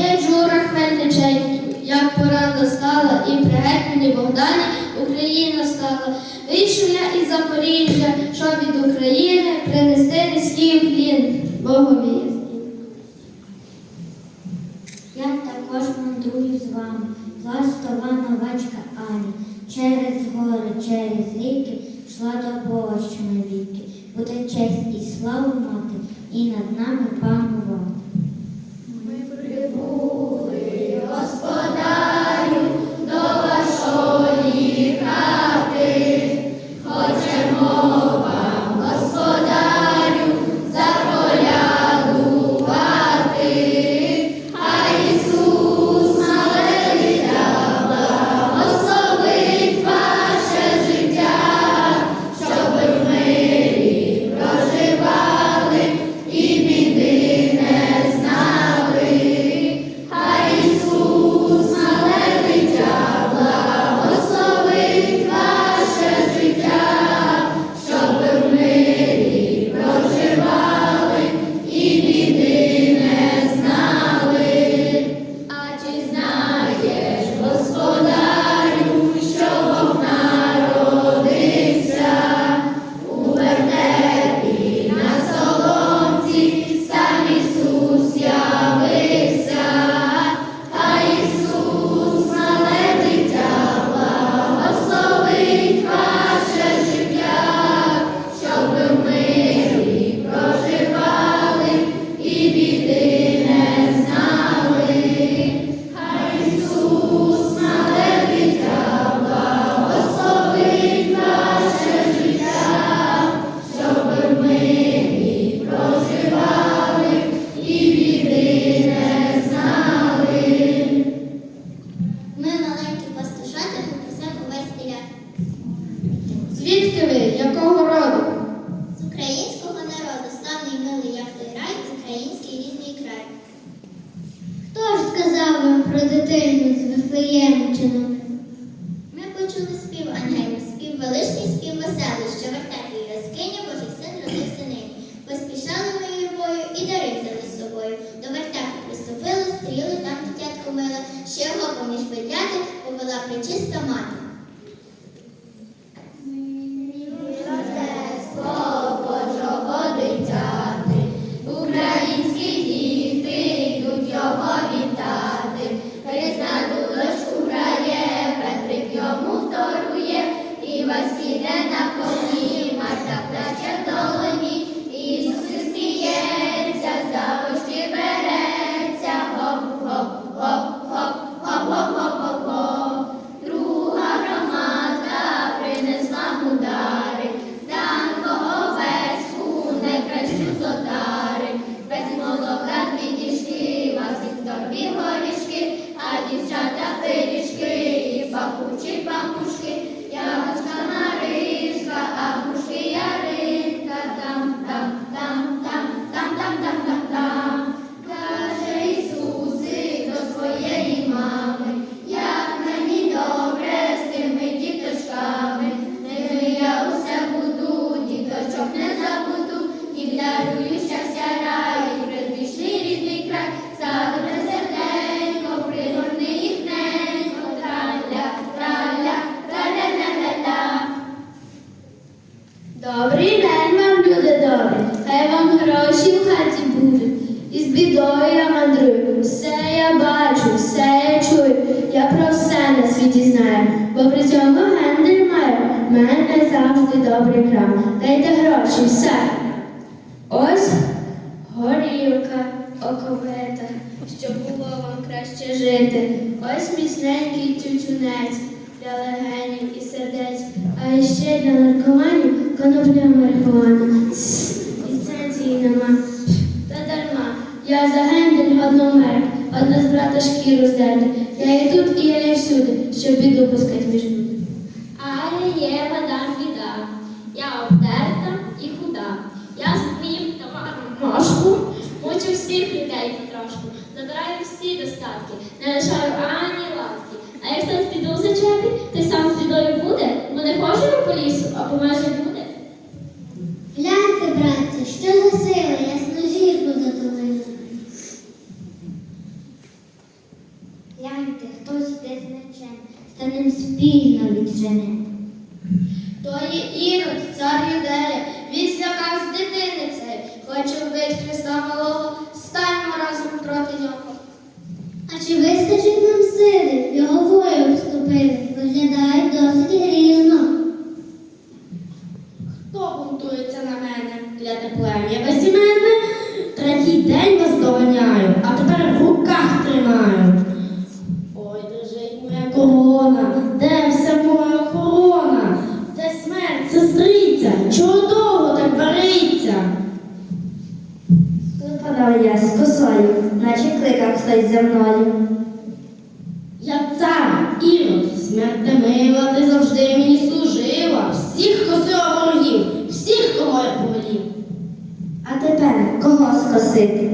є журах мельниченький, як порада стала і пригеть мені Богдані Україна стала. Вийшов я із Запоріжжя, щоб від України принести низький плін. Богомі. Я також мандрую з вами, ластова новачка Аня. Через гори, через ріки йшла до Бога, що навіки. Буде честь і славу мати, і над нами панувати. 也只能 дізнає, бо при цьому гендер маю, мене завжди добрий грав. Дайте гроші, все. Ось горілка, оковита, щоб було вам краще жити. Ось міцненький тютюнець для легенів і сердець, а ще для наркоманів конопля марихуана. Ліцензії нема. Та дарма. Я за гендель одномер, одна з брата шкіру здерти. Я і тут, і я і всюди. Гукала я з косою, наче кликав хтось за мною. Я цар ірод, смертемила, ти завжди мені служила, всіх косила ворогів, всіх кого я повелів. А тепер кого скосити?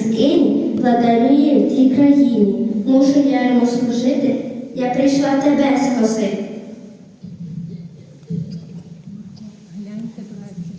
Скині благодарує в тій країні. Мушу я йому служити, я прийшла тебе спасити. Гляньте, браті.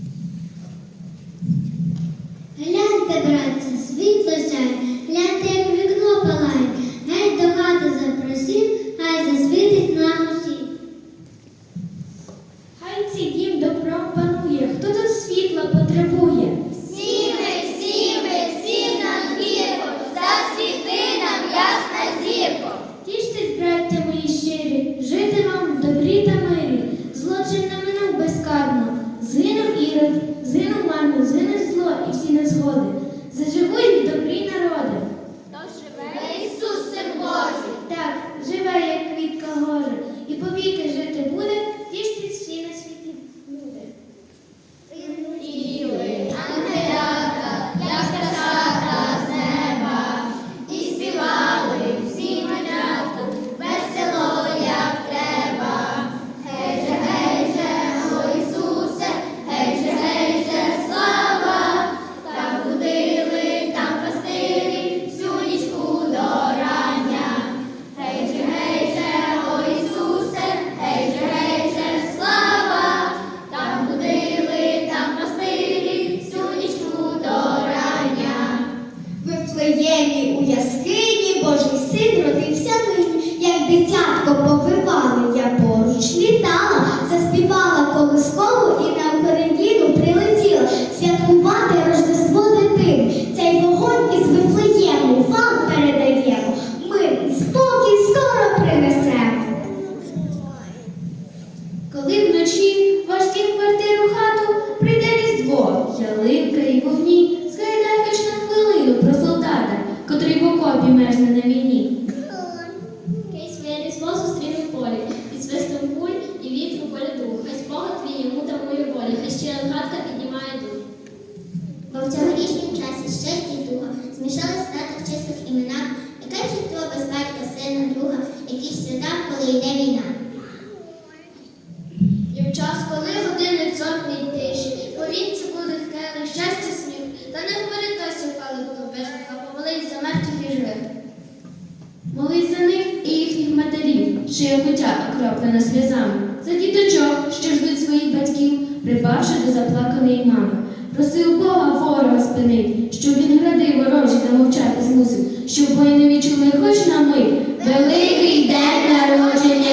чиє пиття окроплена сльозами, за діточок, що ждуть своїх батьків, припавши до заплаканої мами. Просив Бога ворога спинить, щоб він гради ворожі замовчати змусив, щоб бої не відчули хоч на мить великий день народження.